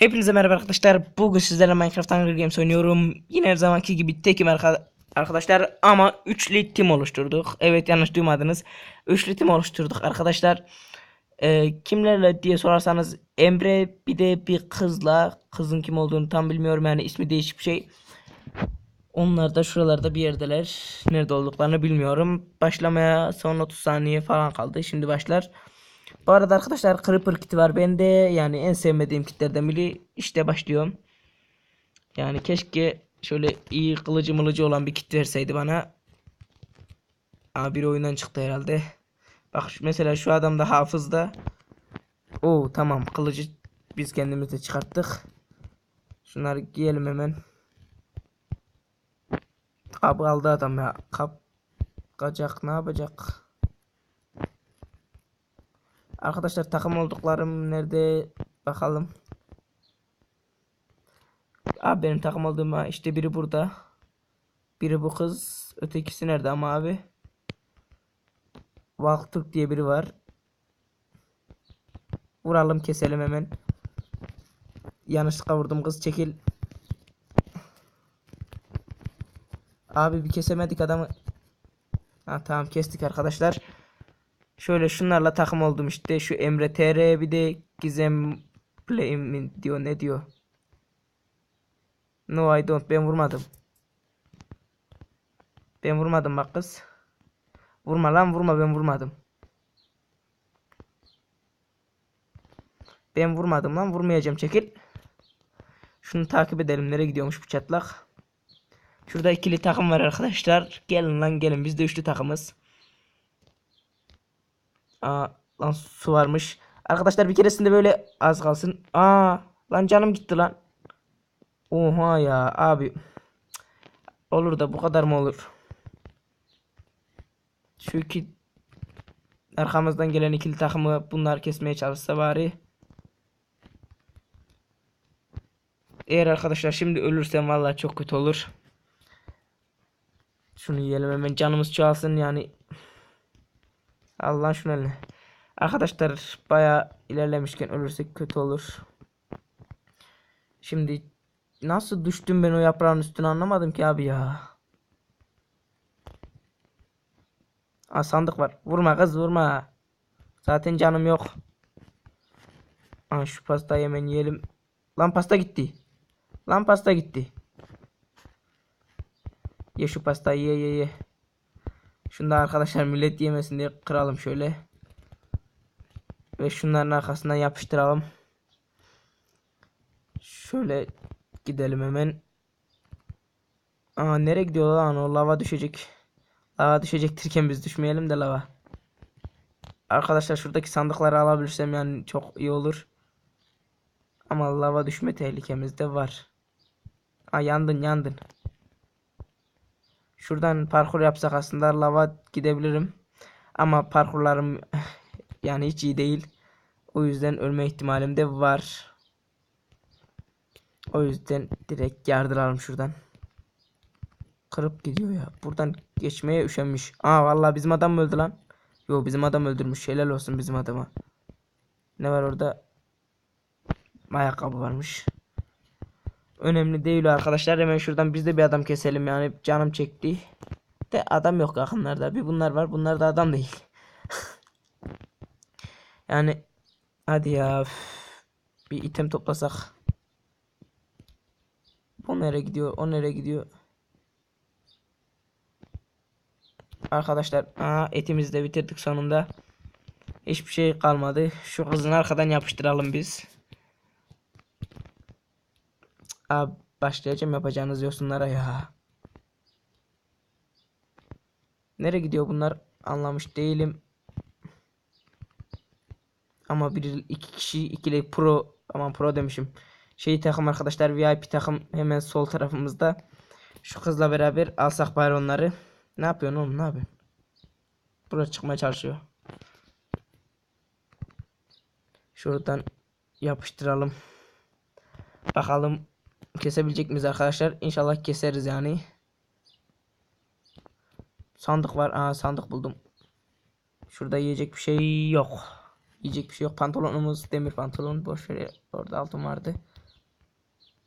Hepinize merhaba arkadaşlar. Bugün sizlerle Minecraft Hunger Games oynuyorum. Yine her zamanki gibi tekim arka- arkadaşlar ama üçlü tim oluşturduk. Evet yanlış duymadınız. Üçlü tim oluşturduk arkadaşlar. Ee, kimlerle diye sorarsanız Emre bir de bir kızla kızın kim olduğunu tam bilmiyorum yani ismi değişik bir şey. Onlar da şuralarda bir yerdeler. Nerede olduklarını bilmiyorum. Başlamaya son 30 saniye falan kaldı. Şimdi başlar. Bu arada arkadaşlar Creeper kiti var bende. Yani en sevmediğim kitlerden biri. İşte başlıyorum. Yani keşke şöyle iyi kılıcı mılıcı olan bir kit verseydi bana. Aa bir oyundan çıktı herhalde. Bak mesela şu adam da hafızda. Oo tamam kılıcı biz kendimiz de çıkarttık. Şunları giyelim hemen. Kabı aldı adam ya. Kap kacak ne yapacak? Arkadaşlar takım olduklarım nerede bakalım. Abi benim takım olduğum ha, işte biri burada. Biri bu kız. Ötekisi nerede ama abi? Valktürk diye biri var. Vuralım keselim hemen. Yanlışlıkla vurdum kız çekil. Abi bir kesemedik adamı. Ha tamam kestik arkadaşlar. Şöyle şunlarla takım oldum işte. Şu Emre TR bir de Gizem Play mi diyor ne diyor. No I don't ben vurmadım. Ben vurmadım bak kız. Vurma lan vurma ben vurmadım. Ben vurmadım lan vurmayacağım çekil. Şunu takip edelim nereye gidiyormuş bu çatlak. Şurada ikili takım var arkadaşlar. Gelin lan gelin biz de üçlü takımız. Aa, lan su varmış. Arkadaşlar bir keresinde böyle az kalsın. Aa, lan canım gitti lan. Oha ya abi. Olur da bu kadar mı olur? İki arkamızdan gelen ikili takımı bunlar kesmeye çalışsa bari. Eğer arkadaşlar şimdi ölürsem vallahi çok kötü olur. Şunu yiyelim hemen canımız çoğalsın yani. Allah şunu eline. Arkadaşlar baya ilerlemişken ölürsek kötü olur. Şimdi nasıl düştüm ben o yaprağın üstüne anlamadım ki abi ya. Aa, sandık var. Vurma kız vurma. Zaten canım yok. Aa, şu pastayı hemen yiyelim. Lan pasta gitti. Lan pasta gitti. Ye şu pastayı ye ye ye. Şunu da arkadaşlar millet yemesin diye kıralım şöyle. Ve şunların arkasından yapıştıralım. Şöyle gidelim hemen. Aa nereye gidiyor lan o lava düşecek. Lava düşecektirken biz düşmeyelim de lava. Arkadaşlar şuradaki sandıkları alabilirsem yani çok iyi olur. Ama lava düşme tehlikemiz de var. Aa yandın yandın. Şuradan parkur yapsak aslında lava gidebilirim. Ama parkurlarım yani hiç iyi değil. O yüzden ölme ihtimalim de var. O yüzden direkt yardıralım şuradan. Kırıp gidiyor ya. Buradan geçmeye üşenmiş. Aa vallahi bizim adam öldü lan? Yo bizim adam öldürmüş. Helal olsun bizim adama. Ne var orada? Ayakkabı varmış. Önemli değil arkadaşlar. Hemen şuradan biz de bir adam keselim yani canım çekti. De adam yok yakınlarda. Bir bunlar var. Bunlar da adam değil. yani hadi ya. Bir item toplasak. O nereye gidiyor? O nereye gidiyor? Arkadaşlar aa, etimizi de bitirdik sonunda. Hiçbir şey kalmadı. Şu kızın arkadan yapıştıralım biz. Abi başlayacağım yapacağınız yosunlara ya. Nereye gidiyor bunlar? Anlamış değilim. Ama bir iki kişi ikili pro aman pro demişim. Şey takım arkadaşlar VIP takım hemen sol tarafımızda. Şu kızla beraber alsak bari onları. Ne yapıyorsun oğlum ne yapıyorsun? Buraya çıkmaya çalışıyor. Şuradan yapıştıralım. Bakalım kesebilecek miyiz arkadaşlar? İnşallah keseriz yani. Sandık var. Aa sandık buldum. Şurada yiyecek bir şey yok. Yiyecek bir şey yok. Pantolonumuz demir pantolon. Boş ver. Orada altın vardı.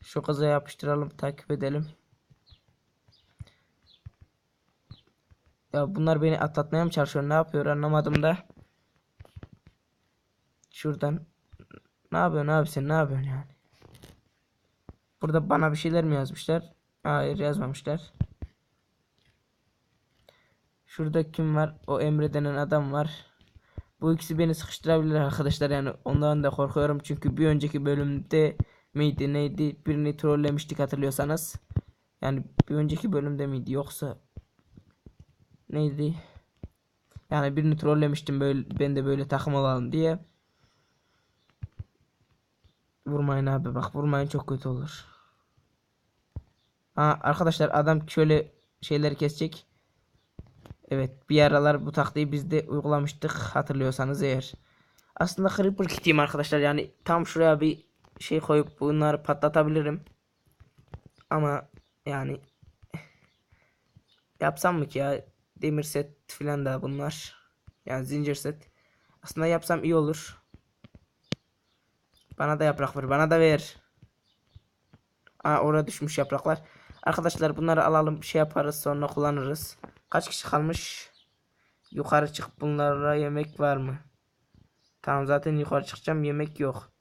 Şu kıza yapıştıralım takip edelim. Ya bunlar beni atlatmaya mı çalışıyor? Ne yapıyor anlamadım da. Şuradan. Ne yapıyorsun abi sen ne yapıyorsun yani? Burada bana bir şeyler mi yazmışlar? Hayır yazmamışlar. Şurada kim var? O Emre denen adam var. Bu ikisi beni sıkıştırabilir arkadaşlar yani ondan da korkuyorum çünkü bir önceki bölümde miydi neydi birini trollemiştik hatırlıyorsanız. Yani bir önceki bölümde miydi yoksa neydi? Yani birini trollemiştim böyle ben de böyle takım olalım diye. Vurmayın abi bak vurmayın çok kötü olur. Ha, arkadaşlar adam şöyle şeyleri kesecek. Evet bir aralar bu taktiği biz de uygulamıştık hatırlıyorsanız eğer. Aslında Creeper kitiyim arkadaşlar yani tam şuraya bir şey koyup bunları patlatabilirim. Ama yani yapsam mı ki ya demir set filan da bunlar. Yani zincir set. Aslında yapsam iyi olur. Bana da yaprak ver bana da ver. Aa oraya düşmüş yapraklar. Arkadaşlar bunları alalım şey yaparız sonra kullanırız. Kaç kişi kalmış? Yukarı çık bunlara yemek var mı? Tamam zaten yukarı çıkacağım yemek yok.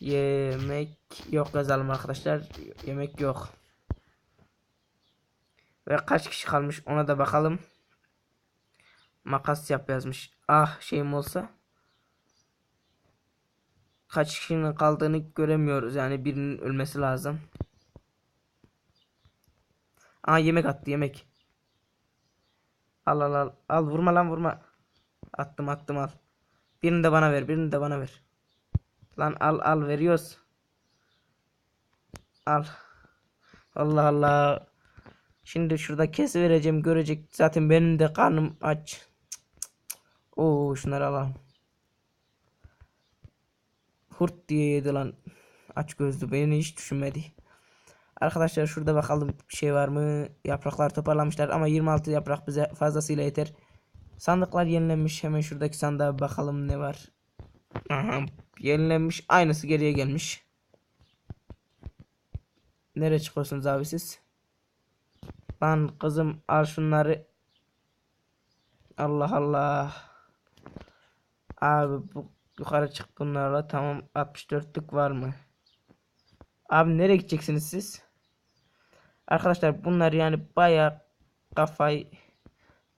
Yemek yok yazalım arkadaşlar. Yemek yok. Ve kaç kişi kalmış ona da bakalım. Makas yap yazmış. Ah şeyim olsa. Kaç kişinin kaldığını göremiyoruz. Yani birinin ölmesi lazım. Aa yemek attı yemek. Al al al. Al vurma lan vurma. Attım attım al. Birini de bana ver. Birini de bana ver. Lan al al veriyoruz. Al. Allah Allah. Şimdi şurada kes vereceğim görecek. Zaten benim de karnım aç. Cık, cık. Oo şunları alalım. Hurt diye yedi lan. Aç gözlü beni hiç düşünmedi. Arkadaşlar şurada bakalım bir şey var mı? Yapraklar toparlamışlar ama 26 yaprak bize fazlasıyla yeter. Sandıklar yenilenmiş. Hemen şuradaki sandığa bakalım ne var. Aha, yenilenmiş. Aynısı geriye gelmiş. Nereye çıkıyorsunuz abi siz? Lan kızım al şunları. Allah Allah. Abi bu yukarı çık bunlarla. Tamam 64'lük var mı? Abi nereye gideceksiniz siz? Arkadaşlar bunlar yani baya kafayı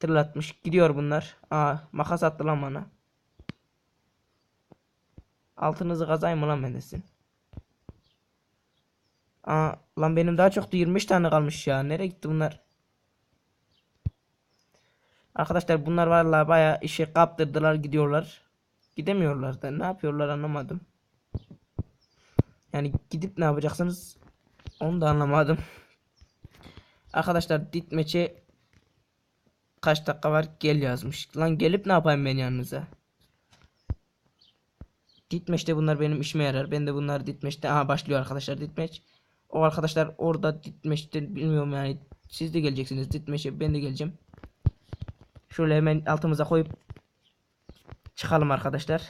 tırlatmış. Gidiyor bunlar. Aa makas attı lan bana. Altınızı kazayım mı lan bendesin? Aa lan benim daha çoktu 25 tane kalmış ya. Nereye gitti bunlar? Arkadaşlar bunlar vallahi baya işe kaptırdılar gidiyorlar. Gidemiyorlar da ne yapıyorlar anlamadım. Yani gidip ne yapacaksınız? Onu da anlamadım. Arkadaşlar ditmeçe kaç dakika var gel yazmış. Lan gelip ne yapayım ben yanınıza? Ditmeçte bunlar benim işime yarar. Ben de bunlar ditmeçte. Aha başlıyor arkadaşlar ditmeç. O arkadaşlar orada ditmeçte bilmiyorum yani. Siz de geleceksiniz ditmeçe ben de geleceğim. Şöyle hemen altımıza koyup çıkalım arkadaşlar.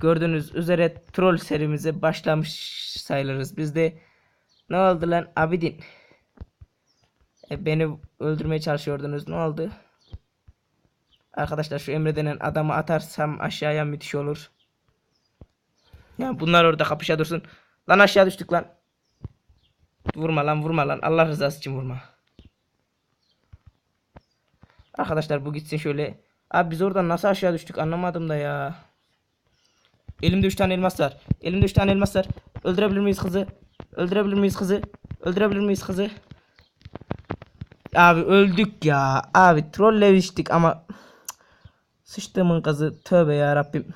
Gördüğünüz üzere troll serimize başlamış sayılırız. Biz de ne oldu lan Abidin? E, beni öldürmeye çalışıyordunuz. Ne oldu? Arkadaşlar şu Emre denen adamı atarsam aşağıya müthiş olur. Ya bunlar orada kapışa dursun. Lan aşağı düştük lan. Vurma lan vurma lan. Allah rızası için vurma. Arkadaşlar bu gitsin şöyle. Abi biz oradan nasıl aşağı düştük anlamadım da ya. Elimde 3 tane elmas var. Elimde 3 tane elmas var. Öldürebilir miyiz kızı? Öldürebilir miyiz kızı? Öldürebilir miyiz kızı? Abi öldük ya. Abi trollemiştik ama sıçtığımın kızı. Tövbe ya Rabbim.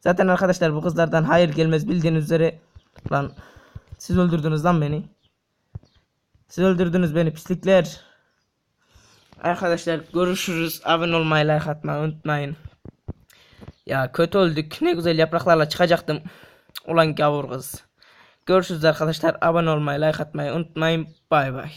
Zaten arkadaşlar bu kızlardan hayır gelmez bildiğiniz üzere. Lan siz öldürdünüz lan beni. Siz öldürdünüz beni pislikler. Arkadaşlar görüşürüz. Abone olmayı, like atmayı unutmayın. Ya kötü öldük. Ne güzel yapraklarla çıkacaktım. Ulan gavur kız. Görüşürüz arkadaşlar. Abone olmayı, like atmayı unutmayın. Bay bay.